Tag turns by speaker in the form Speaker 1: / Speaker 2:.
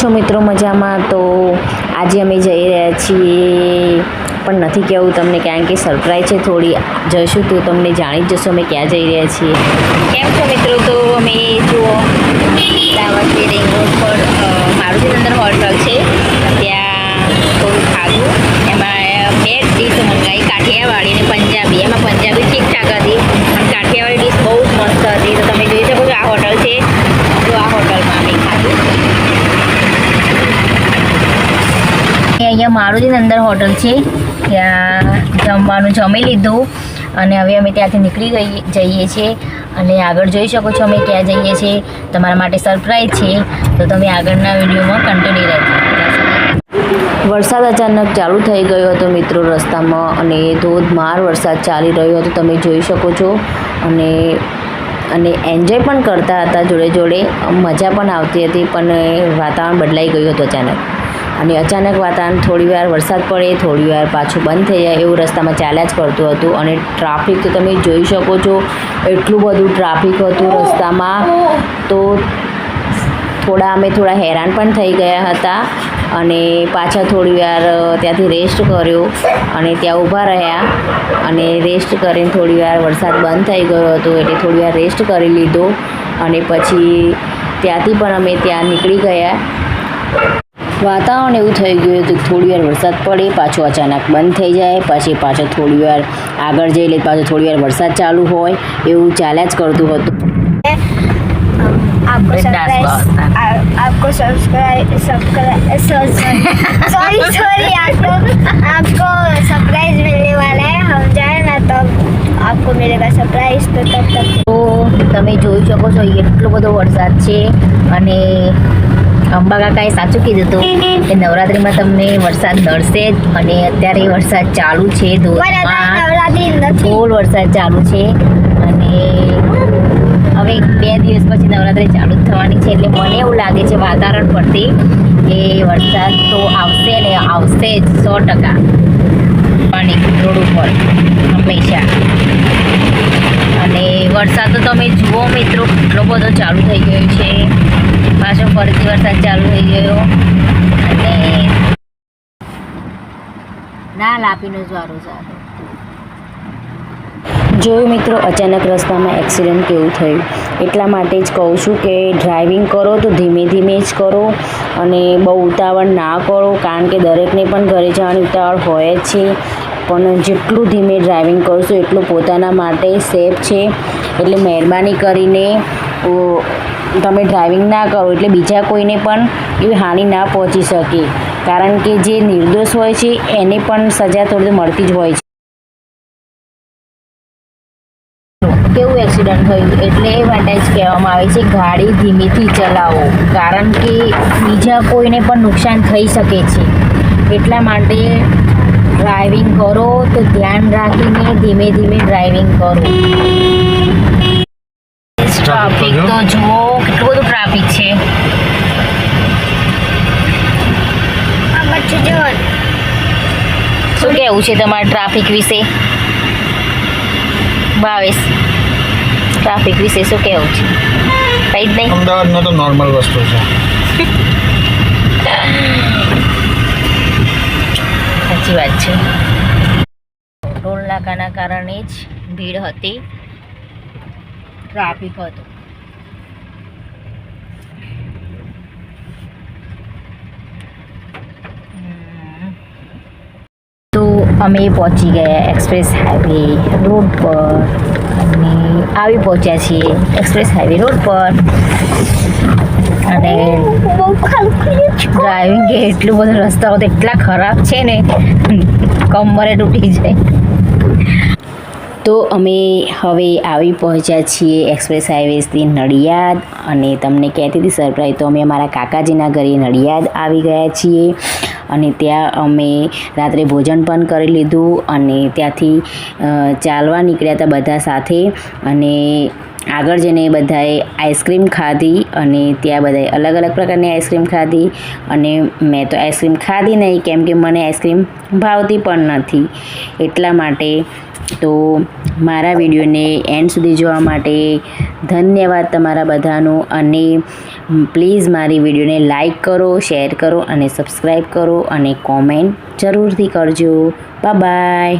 Speaker 1: છો મિત્રો મજામાં? તો આજે અમે જઈ રહ્યા છીએ પણ નથી કહેવું તમને કારણ કે સરપ્રાઈઝ છે થોડી. જઈશું તો તમને જાણી જ જશો અમે ક્યાં જઈ રહ્યા છીએ. કેમ છો મિત્રો? તો અમે જુઓ દાવતી અ, મારુતિનંદન હોટલ છે ત્યાં થોડું ખાધું એમાં બે ડીશ મંગાવી કાઠિયાવાડી અને પંજાબી એમાં પંજાબી ઠીકઠાક હતી અને કાઠિયાવાડી ડીશ બહુ જ મસ્ત હતી તો તમે જોઈ શકો છો આ હોટલ છે તો આ હોટલમાં અમે ખાધું અહીંયા મારુતિ અંદર હોટલ છે. ત્યાં જમવાનું જમી લીધું અને હવે અમે ત્યાંથી નીકળી ગઈ, જઈએ છીએ. અને આગળ જોઈ શકો છો અમે ક્યાં જઈએ છીએ. તમારા માટે સરપ્રાઈઝ છે. તો તમે આગળના વિડીયોમાં કન્ટિન્યુ રહેજો. વરસાદ અચાનક ચાલુ થઈ ગયો હતો મિત્રો રસ્તામાં અને ધોધમાર વરસાદ ચાલી રહ્યો હતો, તમે જોઈ શકો છો. અને અને એન્જોય પણ કરતા હતા જોડે જોડે. મજા પણ આવતી હતી, પણ વાતાવરણ બદલાઈ ગયું હતું અચાનક. અને અચાનક વાતાવરણ થોડી વાર વરસાદ પડે થોડી વાર પાછું બંધ થઈ જાય એવું રસ્તામાં ચાલ્યા જ કરતું હતું અને ટ્રાફિક તો તમે જોઈ શકો છો, એટલું બધું ટ્રાફિક હતું રસ્તામાં તો થોડા અમે થોડા હેરાન પણ થઈ ગયા હતા અને પાછા થોડી વાર ત્યાંથી રેસ્ટ કર્યો અને ત્યાં ઊભા રહ્યા અને રેસ્ટ કરીને થોડી વાર વરસાદ બંધ થઈ ગયો હતો એટલે થોડી વાર રેસ્ટ કરી લીધો અને પછી ત્યાંથી પણ અમે ત્યાં નીકળી ગયા. વાતાવરણ એવું થઈ ગયું હતું કે થોડી વાર વરસાદ પડે પાછો અચાનક બંધ થઈ જાય પછી પાછો થોડી વાર આગળ જઈ લે પાછો થોડી વાર વરસાદ ચાલુ હોય એવું ચાલ્યા જ કરતું હતું
Speaker 2: आपको
Speaker 1: बिंदास
Speaker 2: सरप्राइज
Speaker 1: बात है।
Speaker 2: आ- आपको सब्सक्राइब सब्सक्राइब सॉरी सॉरी आपको आपको सरप्राइज मिलने वाला है हम जाए ना तब आपको मिलेगा सरप्राइज तो तब तक
Speaker 1: તો તમે જોઈ શકો છો એટલો બધો વરસાદ છે અને અંબા કાકાએ સાચું કીધું હતું કે નવરાત્રિમાં તમને વરસાદ નડશે જ અને અત્યારે વરસાદ ચાલુ છે ધોલ વરસાદ ચાલુ છે અને હવે બે દિવસ પછી નવરાત્રિ ચાલુ જ થવાની છે એટલે મને એવું લાગે છે વાતાવરણ પરથી કે વરસાદ તો આવશે ને આવશે જ સો ટકા. પાણી રોડ ઉપર હંમેશા. અને વરસાદ તો તમે જુઓ મિત્રો કેટલો બધો ચાલુ થઈ ગયો છે. પાછો ફરીથી વરસાદ ચાલુ થઈ ગયો. અને ના લાપીનો જ વારો છે જોયું મિત્રો, અચાનક રસ્તામાં એક્સિડન્ટ કેવું થયું? એટલા માટે જ કહું છું કે ડ્રાઇવિંગ કરો તો ધીમે ધીમે જ કરો અને બહુ ઉતાવળ ના કરો, કારણ કે દરેકને પણ ઘરે જવાની ઉતાવળ હોય જ છે. પણ જેટલું ધીમે ડ્રાઇવિંગ કરશો એટલું પોતાના માટે સેફ છે. એટલે મહેરબાની કરીને તમે ડ્રાઇવિંગ ના કરો એટલે બીજા કોઈને પણ એવી હાનિ ના પહોંચી શકે. કારણ કે જે નિર્દોષ હોય છે એને પણ સજા થોડી મળતી જ હોય છે. કેવું એક્સિડન્ટ થયું એટલે એ માટે જ કહેવામાં આવે છે ગાડી ધીમેથી ચલાવો. કારણ કે બીજા કોઈને પણ નુકસાન થઈ શકે છે. એટલા માટે ડ્રાઇવિંગ કરો તો ધ્યાન રાખીને ધીમે ધીમે ડ્રાઇવિંગ કરો. ટ્રાફિક તો જુઓ કહેવું છે તમારે ટ્રાફિક વિશે? ભાવેશ ટ્રાફિક વિશે શું કહેવું છે? કંઈ જ નહીં?
Speaker 3: અમદાવાદમાં તો નોર્મલ વસ્તુ છે.
Speaker 1: સાચી વાત છે. ટોલ નાકાના કારણે જ ભીડ હતી. ટ્રાફિક હતો હમ. તો અમે પહોંચી ગયા એક્સપ્રેસ હાઈવે રોડ પર. અને આવી પહોંચ્યા છીએ એક્સપ્રેસ હાઈવે રોડ પર. અને ડ્રાઇવિંગ એટલું બધું રસ્તાઓ તો એટલા ખરાબ છે ને, કમરે તૂટી જાય. તો અમે હવે આવી પહોંચ્યા છીએ એક્સપ્રેસ હાઈવેથી નડિયાદ. અને તમને કહેતી હતી સરપ્રાઈઝ તો અમે અમારા કાકાજીના ઘરે નડિયાદ આવી ગયા છીએ. અને ત્યાં અમે રાત્રે ભોજન પણ કરી લીધું અને ત્યાંથી ચાલવા નીકળ્યા હતા બધા સાથે અને આગળ જઈને બધાએ આઈસ્ક્રીમ ખાધી અને ત્યાં બધાએ અલગ અલગ પ્રકારની આઈસ્ક્રીમ ખાધી અને મેં તો આઈસ્ક્રીમ ખાધી નહીં કેમ કે મને આઈસ્ક્રીમ ભાવતી પણ નથી. એટલા માટે તો મારા વિડીયોને એન્ડ સુધી જોવા માટે ધન્યવાદ તમારા બધાનો. અને પ્લીઝ મારી વિડીયોને લાઈક કરો, શેર કરો અને સબસ્ક્રાઈબ કરો અને કોમેન્ટ જરૂરથી કરજો. બાય